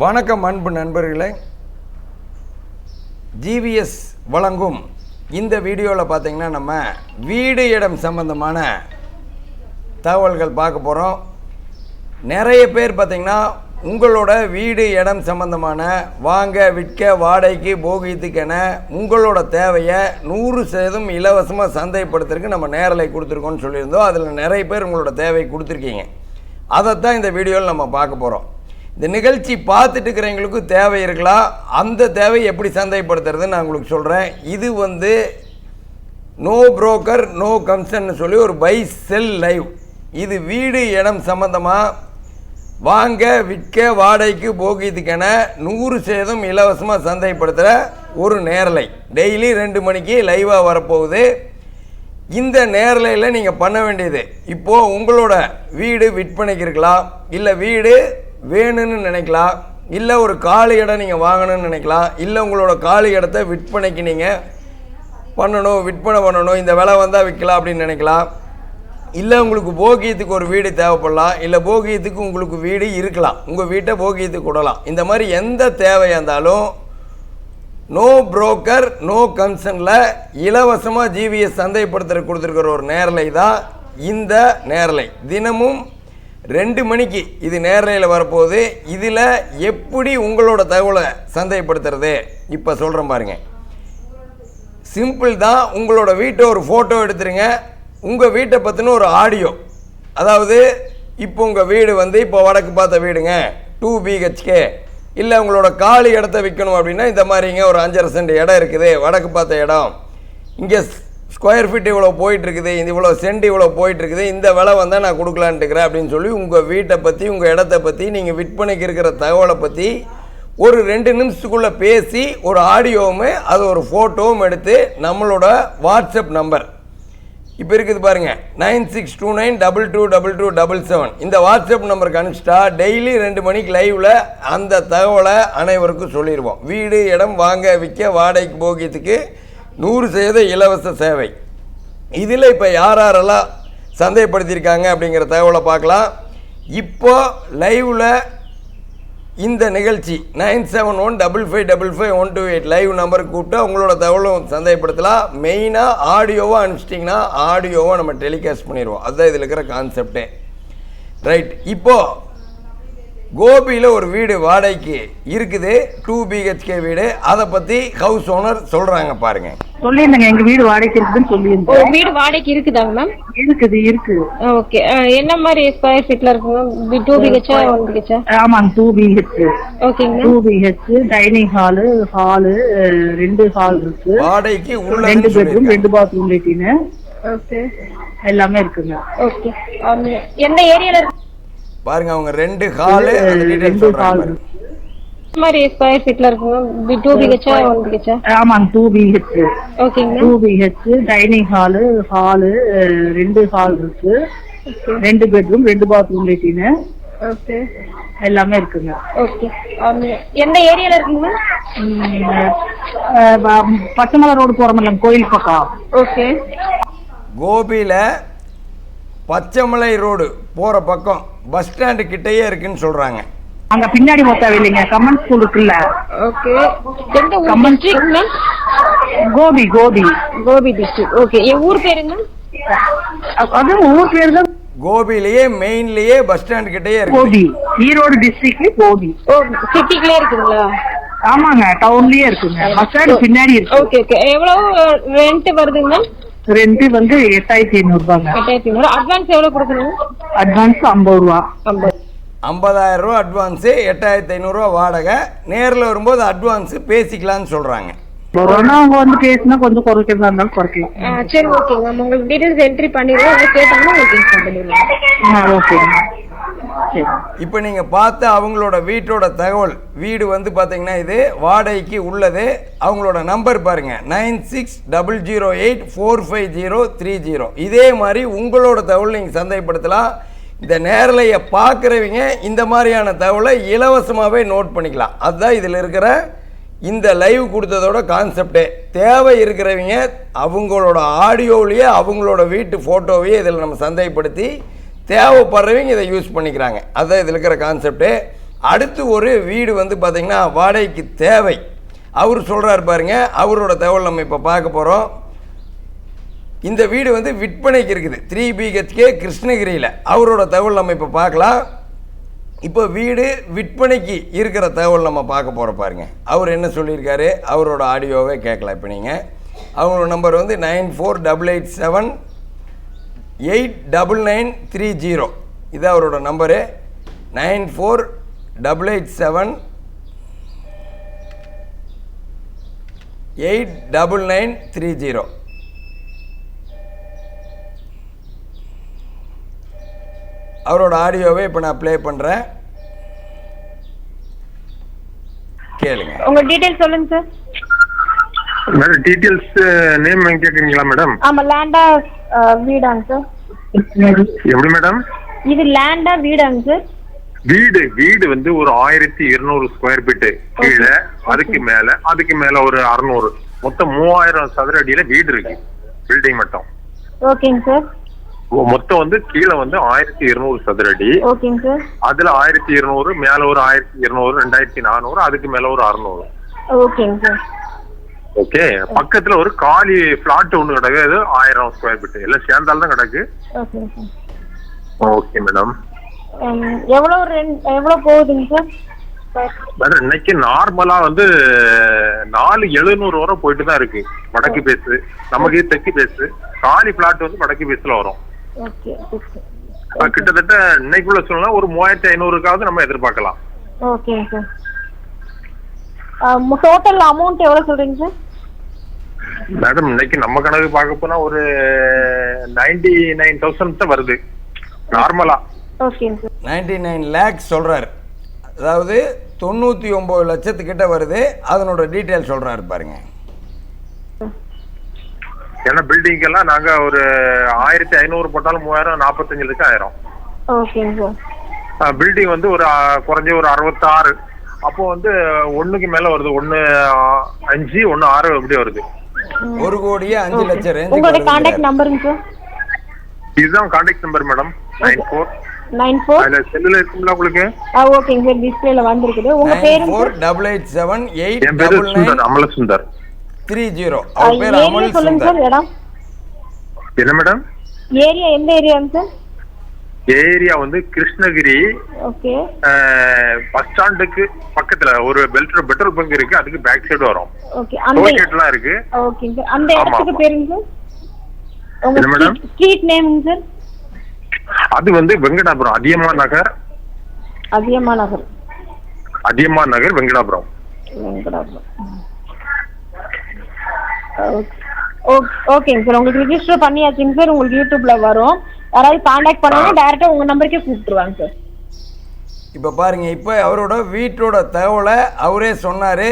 வணக்கம் அன்பு நண்பர்களே. ஜிவிஎஸ் வழங்கும் இந்த வீடியோவில் பார்த்தீங்கன்னா நம்ம வீடு இடம் சம்பந்தமான தகவல்கள் பார்க்க போகிறோம் நிறைய பேர் பார்த்திங்கன்னா உங்களோட வீடு இடம் சம்பந்தமான வாங்க விற்க வாடகைக்கு போகியத்துக்கென உங்களோட தேவையை நூறு சதவீதம் இலவசமாக சந்தைப்படுத்துறதுக்கு நம்ம நேரலை கொடுத்துருக்கோன்னு சொல்லியிருந்தோம். அதில் நிறைய பேர் உங்களோட தேவை கொடுத்துருக்கீங்க. அதைத்தான் இந்த வீடியோவில் நம்ம பார்க்க போகிறோம் இந்த நிகழ்ச்சி பார்த்துட்டு இருக்கிறவங்களுக்கு தேவை இருக்கலாம் அந்த தேவை எப்படி சந்தைப்படுத்துறதுன்னு நான் உங்களுக்கு சொல்கிறேன் இது வந்து நோ புரோக்கர் நோ கம்சன்னு சொல்லி ஒரு பை செல் லைவ் இது வீடு இடம் சம்மந்தமாக வாங்க விற்க வாடகைக்கு போகியத்துக்கென நூறு சேதம் இலவசமாக சந்தைப்படுத்துகிற ஒரு நேரலை. டெய்லி ரெண்டு மணிக்கு லைவாக வரப்போகுது. இந்த நேரலையில் நீங்கள் பண்ண வேண்டியது இப்போது உங்களோட வீடு விற்பனைக்கு இருக்கலாம் இல்லை வீடு வேணும்னு நினைக்கலாம் இல்லை ஒரு காலி இடம் நீங்கள் வாங்கணும்னு நினைக்கலாம் இல்லை உங்களோட காலி இடத்த விற்பனைக்கு நீங்கள் பண்ணணும் விற்பனை பண்ணணும் இந்த விலை வந்தால் விற்கலாம் அப்படின்னு நினைக்கலாம் இல்லை உங்களுக்கு போகியத்துக்கு ஒரு வீடு தேவைப்படலாம் இல்லை போகியத்துக்கு உங்களுக்கு வீடு இருக்கலாம் உங்கள் வீட்டை போகியத்துக்கு விடலாம். இந்த மாதிரி எந்த தேவையாக இருந்தாலும் நோ புரோக்கர் நோ கன்சனில் இலவசமாக ஜிவிஎஸ் சந்தைப்படுத்துகிற கொடுத்துருக்கிற ஒரு நேரலை தான் இந்த நேரலை. தினமும் ரெண்டு மணிக்கு இது நேரலையில் வரப்போகுது. இதில் எப்படி உங்களோட தகவலை சந்தைப்படுத்துறது? இப்போ சொல்கிறேன் பாருங்கள் சிம்பிள் தான் உங்களோட வீட்டை ஒரு ஃபோட்டோ எடுத்துருங்க. உங்கள் வீட்டை பற்றின ஒரு ஆடியோ அதாவது இப்போ உங்கள் வீடு வந்து இப்போ வடக்கு பார்த்த வீடுங்க. டூ பிஹெச்கே இல்லை உங்களோட காலி இடத்த விற்கணும் அப்படின்னா இந்த மாதிரிங்க ஒரு அஞ்சரை சென்ட் இடம் இருக்குது. வடக்கு பார்த்த இடம். இங்கே ஸ்கொயர் ஃபீட் இவ்வளோ போயிட்டுருக்குது இது இவ்வளோ சென்ட் இவ்வளோ போயிட்டுருக்குது இந்த விலை வந்தால் நான் கொடுக்கலான்ட்டுக்கிறேன் அப்படின்னு சொல்லி உங்கள் வீட்டை பற்றி உங்கள் இடத்த பற்றி நீங்கள் விற்பனைக்கு இருக்கிற தகவலை பற்றி ஒரு ரெண்டு நிமிஷத்துக்குள்ளே பேசி ஒரு ஆடியோவும் அது ஒரு ஃபோட்டோவும் எடுத்து நம்மளோட வாட்ஸ்அப் நம்பர். இப்போ இருக்குது பாருங்கள் nine six two nine double two double two double seven இந்த வாட்ஸ்அப் நம்பருக்கு அனுப்பிச்சிட்டா டெய்லி ரெண்டு மணிக்கு லைவில் அந்த தகவலை அனைவருக்கும் சொல்லிடுவோம். வீடு இடம் வாங்க விற்க வாடகைக்கு போகியத்துக்கு நூறு சதவீத இலவச சேவை. இதில் இப்போ யார் யாரெல்லாம் சந்தேகப்படுத்தியிருக்காங்க அப்படிங்கிற தகவலை பார்க்கலாம். இப்போ லைவில் இந்த நிகழ்ச்சி nine seven one double five double five one two eight live நம்பருக்கு கூப்பிட்டு உங்களோட தகவலும் சந்தேகப்படுத்தலாம் மெயினாக ஆடியோவாக அனுப்பிச்சிட்டிங்கன்னா ஆடியோவாக நம்ம டெலிகாஸ்ட் பண்ணிடுவோம். அதுதான் இதில் இருக்கிற கான்செப்டே ரைட் இப்போது கோபியில் ஒரு வீடு வாடகைக்கு இருக்குது. டூ பிஹெச்கே வீடு. அதை பற்றி ஹவுஸ் ஓனர் சொல்கிறாங்க பாருங்கள் சொல்லியிருந்தேங்க எங்க வீடு வாடகைக்கு இருக்குதுன்னு சொல்லியிருந்தேன். வீடு வாடகைக்கு இருக்குதாங்க மேம்? இருக்குது இருக்கு. ஓகே. என்ன மாதிரி ஸ்கொயர் ஃபீட்ல இருக்குங்க டூ பிஹெச்சா ஒன் பிஹெச்சா ஆமாங்க டூ பிஹெச் ஓகேங்க two BH dining hall hall ரெண்டு ஹால் இருக்கு. வாடகைக்கு ரெண்டு பெட்ரூம் ரெண்டு பாத்ரூம் லெட்டின்னு ஓகே. எல்லாமே இருக்குங்க. ஓகே. எந்த ஏரியால இருக்கு? பாருங்க அவங்க ரெண்டு ஹாலு அந்த டீடைல் மாதிரி ஸ்கொயர் ஃபீட்ல இருக்குங்க. டூ பிஹெச்சா ஒன் பிஹெச்சா ஆமாங்க டூ பிஹெச் ஓகேங்க. Two BH dining hall hall ரெண்டு ஹால் இருக்கு. ரெண்டு பெட்ரூம் ரெண்டு பாத்ரூம் லெட்டின்னு ஓகே எல்லாமே இருக்குங்க. ஓகே எந்த ஏரியால இருக்குங்க? பச்சைமலை ரோடு போறோம்ல கோயில் பக்கம். ஓகே கோபியில் பச்சைமலை ரோடு போகிற பக்கம். பஸ் ஸ்டாண்டு கிட்டேயே இருக்குன்னு சொல்கிறாங்க அங்க பின்னாடி மொத்தம் இல்லைங்க கம்மன் ஸ்கூல் இருக்குல்ல. ஓகே எந்த ஊர் கம்மன் கோபி கோபி. கோபி டிஸ்ட்ரிக்ட் ஓகே என் ஊர் பேருங்க அது ஊர் பேர் தான். கோபிலேயே மெயின்லேயே பஸ் ஸ்டாண்டு கிட்டேயே இருக்கு. கோபி. ஈரோடு டிஸ்ட்ரிக்ட் கோபி. சிட்டிக்குள்ளே இருக்குங்களா ஆமாங்க டவுன்லயே இருக்குங்க. பஸ் ஸ்டாண்ட் பின்னாடி இருக்கு. ஓகே ஓகே எவ்வளவு ரெண்ட் வருதுங்க மேம் ரெண்டு வந்து எட்டாயிரத்தி ஐநூறு ரூபாங்க. எட்டாயிரத்தி ஐநூறு. அட்வான்ஸ் எவ்வளவு கொடுக்கணும்? அட்வான்ஸ் ஐம்பது ரூபா. ஐம்பது ஐம்பதாயிரம் ரூபா அட்வான்ஸு எட்டாயிரத்தி ஐநூறுரூவா வாடகை. நேரில் வரும்போது அட்வான்ஸு பேசிக்கலாம்னு சொல்கிறாங்க கொரோனா அவங்க வந்து பேசினா கொஞ்சம் குறைக்கிறதா இருந்தாலும் குறைக்கலாம். சரி ஓகேங்க மேம் உங்களுக்கு டீடைல்ஸ் என்ட்ரி பண்ணிடுவோம் கேட்டாங்கன்னா உங்களுக்கு பண்ணிடுவோம் ஆ சரி இப்போ நீங்கள் பார்த்த அவங்களோட வீட்டோட தகவல் வீடு வந்து பார்த்தீங்கன்னா இது வாடகைக்கு உள்ளது. அவங்களோட நம்பர் பாருங்கள் nine six double zero eight four five zero three zero. இதே மாதிரி உங்களோட தகவல் நீங்கள் சந்தைப்படுத்தலாம். இந்த நேரலையை பார்க்குறவங்க இந்த மாதிரியான தகவலை இலவசமாகவே நோட் பண்ணிக்கலாம். அதுதான் இதில் இருக்கிற இந்த லைவ் கொடுத்ததோட கான்செப்டே தேவை இருக்கிறவங்க அவங்களோட ஆடியோவிலேயே அவங்களோட வீட்டு ஃபோட்டோவையே இதில் நம்ம சந்தைப்படுத்தி தேவைப்படுறவங்க இதை யூஸ் பண்ணிக்கிறாங்க. அதுதான் இதில் இருக்கிற கான்செப்ட்டு அடுத்து ஒரு வீடு வந்து பார்த்திங்கன்னா வாடகைக்கு தேவை. அவர் சொல்கிறார் பாருங்க அவரோட தகவல் நம்ம இப்போ பார்க்க போகிறோம் இந்த வீடு வந்து விற்பனைக்கு இருக்குது. த்ரீ பிஹெச்கே கிருஷ்ணகிரியில். அவரோட தகவல் நம்ம இப்போ பார்க்கலாம். இப்போ வீடு விற்பனைக்கு இருக்கிற தகவல் நம்ம பார்க்க போகிற பாருங்க. அவர் என்ன சொல்லியிருக்காரு? அவரோட ஆடியோவை கேட்கலாம். இப்போ நீங்கள் அவங்களோட நம்பர் வந்து nine four double eight seven eight double nine three zero. இது அவரோட number. Nine four double eight seven. Eight double nine three zero. அவரோட ஆடியோவை இப்போ நான் ப்ளே பண்ணுறேன் கேளுங்க. உங்க டீடைல் சொல்லுங்க சார் மேடம் டீட்டெயில்ஸ் நேம் கேட்குறீங்களா மேடம்? ஆமா லேண்டா வீடாங்க சார் எப்படி மேடம் இது லேண்டா வீடாங்க சார் வீடு வீடு வந்து ஒரு ஆயிரத்தி இருநூறு ஸ்கொயர் ஃபீட்டு கீழே அதுக்கு மேல அதுக்கு மேல ஒரு அறுநூறு. மொத்தம் மூவாயிரம் சதுர அடியில வீடு இருக்கு. பில்டிங் மட்டும். ஓகேங்க சார் மொத்தம் வந்து கீழே வந்து ஆயிரத்தி இருநூறு சதுர அடி. ஓகேங்க சார் அதுல ஆயிரத்தி இருநூறு மேல ஒரு ஆயிரத்தி இருநூறு ரெண்டாயிரத்தி நானூறு அதுக்கு மேல ஒரு அறுநூறு. ஓகேங்க சார் ஓகே பக்கத்துல ஒரு காலி பிளாட் ஒண்ணு கிடக்குது ஆயிரம் ஸ்கொயர் ஃபீட் எல்லாம் சேர்ந்தால்தான் தான் கிடக்கு. ஓகே மேடம் எவ்வளோ ரெண்ட் எவ்வளோ போகுதுங்க சார் மேடம் இன்னைக்கு நார்மலா வந்து நாலு எழுநூறு வரை போயிட்டு தான் இருக்கு. வடக்கு பேசு நமக்கு தெற்கு பேசு காலி பிளாட் வந்து வடக்கு பேஸ்ல வரும். ஓகே ஓகே கிட்டத்தட்ட இன்னைக்குள்ள சொல்லலாம் ஒரு மூவாயிரத்தி ஐநூறுக்காவது நம்ம எதிர்பார்க்கலாம். ஓகேங்க சார் டோட்டல் அமௌண்ட் எவ்வளோ சொல்றீங்க சார் மேடம் இன்னைக்கு நம்ம கணக்கு பார்க்க போனா ஒரு நைன்டி நைன் தௌசண்ட் தான் வருது நார்மலா நைன்டி நைன் லேக்ஸ் சொல்கிறாரு அதாவது தொண்ணூற்றி ஒம்பது லட்சத்துக்கிட்ட வருது. அதனோட டீட்டெயில் சொல்கிறாரு பாருங்க. ஏன்னா பில்டிங் எல்லாம் நாங்க ஒரு ஆயிரத்தி ஐநூறு போட்டாலும் மூவாயிரம் நாற்பத்தஞ்சு லட்சம் ஆயிரும் பில்டிங் வந்து ஒரு குறைஞ்ச ஒரு அறுபத்தாறு. அப்போ வந்து ஒண்ணுக்கு மேல வருது. ஒண்ணு அஞ்சு ஒண்ணு ஆறு இப்படி வருது. ஒரு கோடியே அஞ்சு லட்சம் உங்களோட ரேஞ்சுக்கு கான்டாக்ட் வருதுங்கிறாரு. நம்பருங்க சார் இதுதான் contact number madam nine four nine four அதுல செல்லுல இருக்குங்களா உங்களுக்கு? ஆ ஓகேங்க சார் டிஸ்பிளேல வந்திருக்குது. உங்க பேருங்க four double eight seven eight என் பேரு டபுள் சுந்தர் அமல சுந்தர். த்ரீ ஜீரோ அவர் பேர் அமல் சொல்லுங்க சுந்தர். சார் இடம். என்ன மேடம் ஏரியா எந்த ஏரியாங்க சார் ஏரியா வந்து கிருஷ்ணகிரி ஓகே. பஸ் ஸ்டாண்டுக்கு பக்கத்துல ஒரு பெல்ட் பெட்ரோல் பங்க் இருக்கு அதுக்கு பேக் சைடு வரும். டோல்கேட்லாம் இருக்கு. ஓகேங்க அந்த இடத்துக்கு. பேருங்க உங்க மேடம்? ஸ்ட்ரீட் நேமுங்க சார் அது வந்து வெங்கடாபுரம் அதியமா நகர். அதியமா நகர். அதியமா நகர் வெங்கடாபுரம். வெங்கடாபுரம். ஓகே. ஓகேங்க சார் உங்களுக்கு ரிஜிஸ்டர் பண்ணியாச்சுங்க சார் உங்களுக்கு யூடியூப்ல வரும். யாராவது காண்டாக்ட் பண்ணாங்கன்னா டேரக்டா உங்க நம்பருக்கே கூப்பிட்டுருவாங்க சார் இப்போ பாருங்க இப்போ அவரோட வீட்டோட தகவலை அவரே சொன்னார்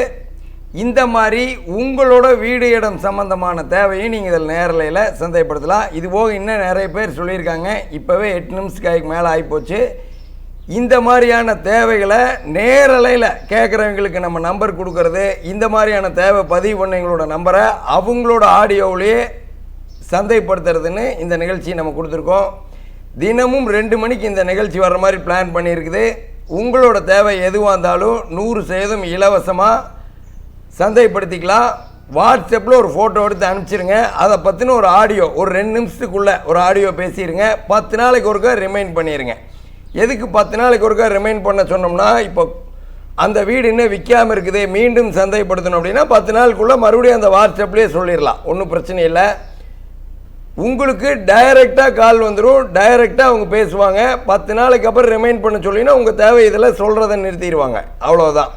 இந்த மாதிரி உங்களோட வீடு இடம் சம்பந்தமான தேவையும் நீங்கள் இதில் நேரலையில் சந்தைப்படுத்தலாம். இது போக இன்னும் நிறைய பேர் சொல்லியிருக்காங்க இப்போவே எட்டு நிமிஷத்துக்கு மேலே ஆகிப்போச்சு இந்த மாதிரியான தேவைகளை நேரலையில் கேட்குறவங்களுக்கு நம்ம நம்பர் கொடுக்கறது இந்த மாதிரியான தேவை பதிவு பண்ணவங்களோட நம்பரை அவங்களோட ஆடியோவிலேயே சந்தைப்படுத்துறதுன்னு இந்த நிகழ்ச்சி நம்ம கொடுத்துருக்கோம். தினமும் ரெண்டு மணிக்கு இந்த நிகழ்ச்சி வர்ற மாதிரி பிளான் பண்ணியிருக்குது. உங்களோட தேவை எதுவாக இருந்தாலும் நூறு சதவீதம் இலவசமாக சந்தைப்படுத்திக்கலாம். வாட்ஸ்அப்பில் ஒரு ஃபோட்டோ எடுத்து அனுப்பிச்சிருங்க. அதை பற்றின ஒரு ஆடியோ ஒரு ரெண்டு நிமிஷத்துக்குள்ளே ஒரு ஆடியோ பேசிடுங்க பத்து நாளைக்கு ஒருக்கா ரிமைண்ட் பண்ணிடுங்க எதுக்கு பத்து நாளைக்கு ஒருக்கா ரிமைண்ட் பண்ண சொன்னோம்னா இப்போ அந்த வீடு இன்னும் விற்காமல் இருக்குது மீண்டும் சந்தைப்படுத்தணும் அப்படின்னா பத்து நாளுக்குள்ளே மறுபடியும் அந்த வாட்ஸ்அப்லேயே சொல்லிடலாம். ஒன்றும் பிரச்சனை இல்லை. உங்களுக்கு டைரெக்டாக கால் வந்துடும் டைரெக்டாக அவங்க பேசுவாங்க. பத்து நாளைக்கு அப்புறம் ரிமைண்ட் பண்ண சொல்லினா உங்கள் தேவை இதில் சொல்கிறத நிறுத்திடுவாங்க. அவ்வளோதான்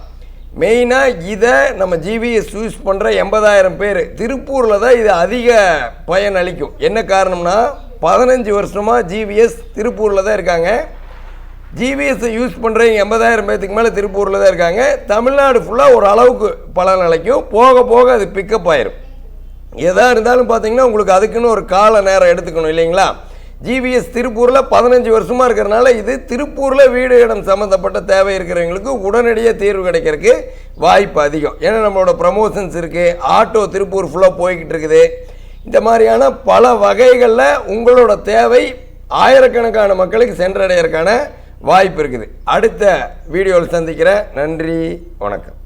மெயினாக இதை நம்ம ஜிவிஎஸ் யூஸ் பண்ணுற எண்பதாயிரம் பேர். திருப்பூரில் தான் இது அதிக பயன் அளிக்கும். என்ன காரணம்னா பதினஞ்சு வருஷமாக ஜிவிஎஸ் திருப்பூரில் தான் இருக்காங்க. ஜிவிஎஸ்ஸை யூஸ் பண்ணுறவங்க எண்பதாயிரம் பேர்த்துக்கு மேலே திருப்பூரில் தான் இருக்காங்க. தமிழ்நாடு ஃபுல்லாக ஒரு அளவுக்கு பலன் அளிக்கும். போக போக அது பிக்கப் ஆயிரும். எதாக இருந்தாலும் பார்த்தீங்கன்னா உங்களுக்கு அதுக்குன்னு ஒரு கால நேரம் எடுத்துக்கணும் இல்லைங்களா? ஜிவிஎஸ் திருப்பூரில் பதினஞ்சு வருஷமாக இருக்கிறனால இது திருப்பூரில் வீடு இடம் சம்மந்தப்பட்ட தேவை இருக்கிறவங்களுக்கு உடனடியாக தீர்வு கிடைக்கிறதுக்கு வாய்ப்பு அதிகம். ஏன்னா நம்மளோட ப்ரமோஷன்ஸ் இருக்குது ஆட்டோ திருப்பூர் ஃபுல்லாக போய்கிட்டு இருக்குது இந்த மாதிரியான பல வகைகளில் உங்களோட தேவை ஆயிரக்கணக்கான மக்களுக்கு சென்றடையறதுக்கான வாய்ப்பு இருக்குது. அடுத்த வீடியோவில் சந்திக்கிறேன். நன்றி வணக்கம்.